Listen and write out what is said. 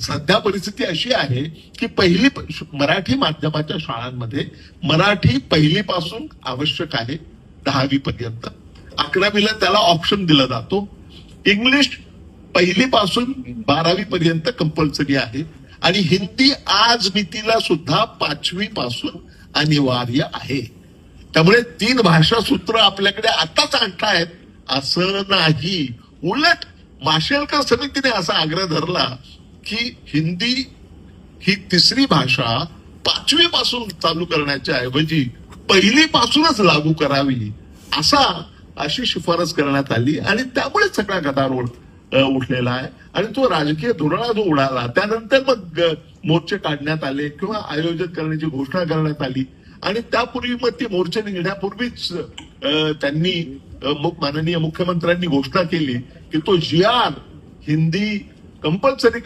सध्या परिस्थिती अशी आहे की पहिली मराठी माध्यमाच्या शाळांमध्ये मराठी पहिलीपासून आवश्यक आहे दहावी पर्यंत अकरावीला त्याला ऑप्शन दिला जातो. इंग्लिश पहिलीपासून बारावी पर्यंत कंपल्सरी आहे आणि हिंदी आज मितीला सुद्धा पाचवी पासून अनिवार्य आहे. त्यामुळे तीन भाषा सूत्र आपल्याकडे आताच आणतायत असं नाही. उलट माशेलकर समितीने असा आग्रह धरला की हिंदी ही तिसरी भाषा पाचवी पासून चालू करण्याच्या ऐवजी पहिली पासूनच लागू करावी असा अशी शिफारस करण्यात आली आणि त्यामुळे सगळा गदारोळ उठलेला आहे. आणि तो राजकीय धोरणा जो उडाला त्यानंतर मग मोर्चे काढण्यात आले किंवा आयोजन करण्याची घोषणा करण्यात आली. आणि त्यापूर्वी मग ती मोर्चे निघण्यापूर्वीच त्यांनी मुख- माननीय मुख्यमंत्र्यांनी घोषणा केली की तो जी आर हिंदी कंपल्सरी